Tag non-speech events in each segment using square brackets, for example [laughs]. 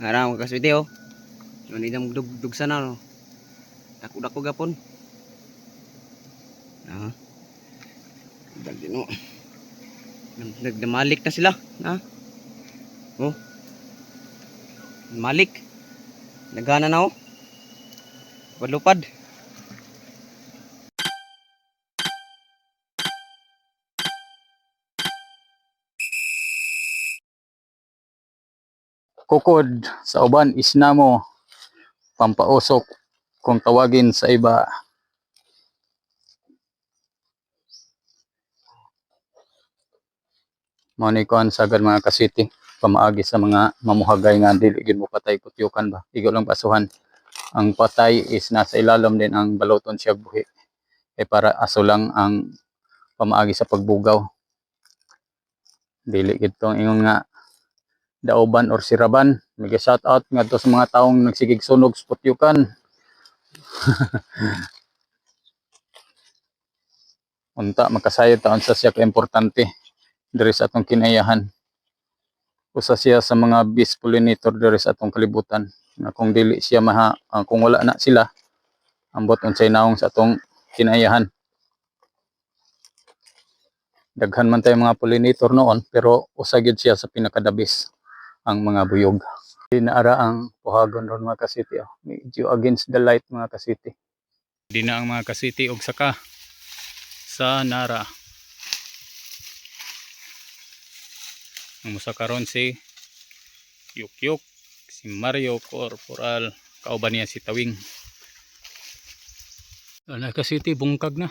Nga mo kaswiti oh. Hindi na magdugdug sana no. Dako-dako gapon. Ah. Dagdi no. Nagdamalik na sila. Ha? Oh. Malik. Nagana na oh. Padlupad. Kukod sa uban isna mo pampausok kung tawagin sa iba. Mao ni kuan sagad mga kasiti pamaagi sa mga mamuhagay nga dili gid mo patay kutyukan ba? Igo lang basuhan ang patay is nasa ilalim din ang baloton siya buhi. Eh para aso lang ang pamaagi sa pagbugaw. Dili gid tong ingon nga Daoban or Siraban. Mega shout out ngadto sa mga taong nagsigig sunog sa putyukan. [laughs] Unta makasayod taon sa siya importante diri sa atong kinayahan. Usa siya sa mga bees pollinator diri sa atong kalibutan. Nga kung dili siya maha, ah, kung wala na sila, ambot unsay naong sa atong kinayahan. Daghan man tayo mga pollinator noon pero usa gyud siya sa pinakadabis ang mga buyog. Dinaara ang puhagon ron mga kasiti. Oh. Medyo against the light mga kasiti. Di na ang mga kasiti og saka sa Nara. Ang musa karon si Yuk Yuk, si Mario Corporal, kauban niya si Tawing. Ano kasiti bungkag na.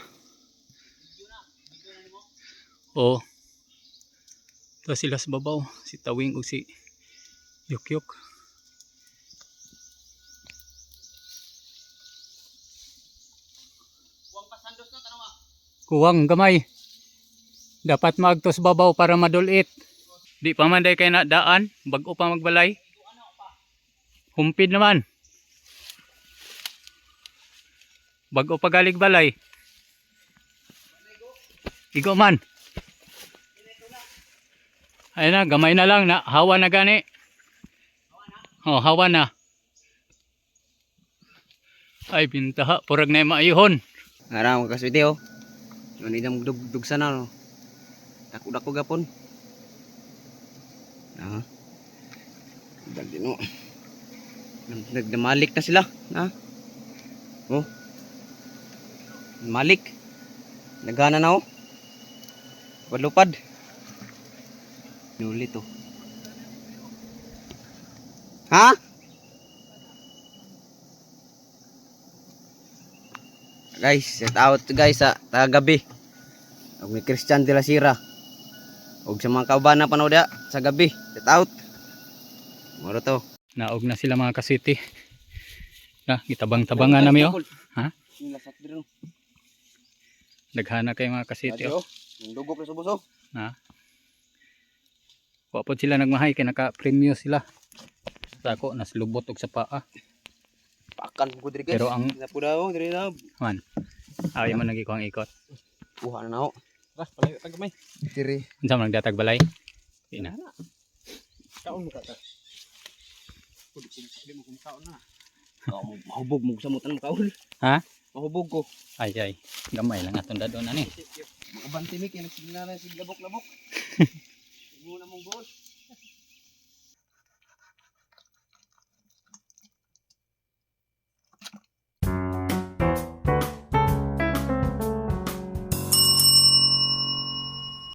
Oo. Ito sila sa babaw, si Tawing ug si Yuk Yuk. Kuwang gamay. Dapat maagtos babaw para madulit. Di pa man kay na daan, bago pa magbalay. Humpid naman. Bago pa galig balay. Igo man. Ayun na, gamay na lang na hawa na gani. Oh, hawa na. Ay, bintaha. Purag na yung maayuhon. Mo kaswiti oh. Hindi na magdugdug sana no. Dako-dako gapon. Ah. Dagdi no. Nagdamalik na sila. Ha? Oh. Malik. Nagana na oh. Padlupad. Nulit oh. Ha? Guys, set out guys sa tagabi. Og ni Christian de la Sierra. Og sa mga kauban na panood dia sa gabi. Set out. Moro to. Naog na sila mga kasiti. Na, gitabang-tabangan na miyo. Ha? Daghana kay mga kasiti. Oh. Yung dugo pa sa buso. Wa po sila nagmahay kay naka-premyo sila. Sa ako, naslubot og sa paa. Pakan ko diri guys. Pero ang- napudaw diri na. Man. Ayaw mo nagi ko ang ikot. Buha na nako. Ras, palayo tag gamay. Diri. Unsa man nagdatag balay? Di na. Kaon mo ka ta. Di mo kumkaon na. Oh, mahubog mo sa mutan mo kaul. Ha? Mahubog ko. Ay ay. Gamay lang atong dadon ani. Mga bantimik yung nagsigla [laughs] na sig labok-labok. Muna mong buhos.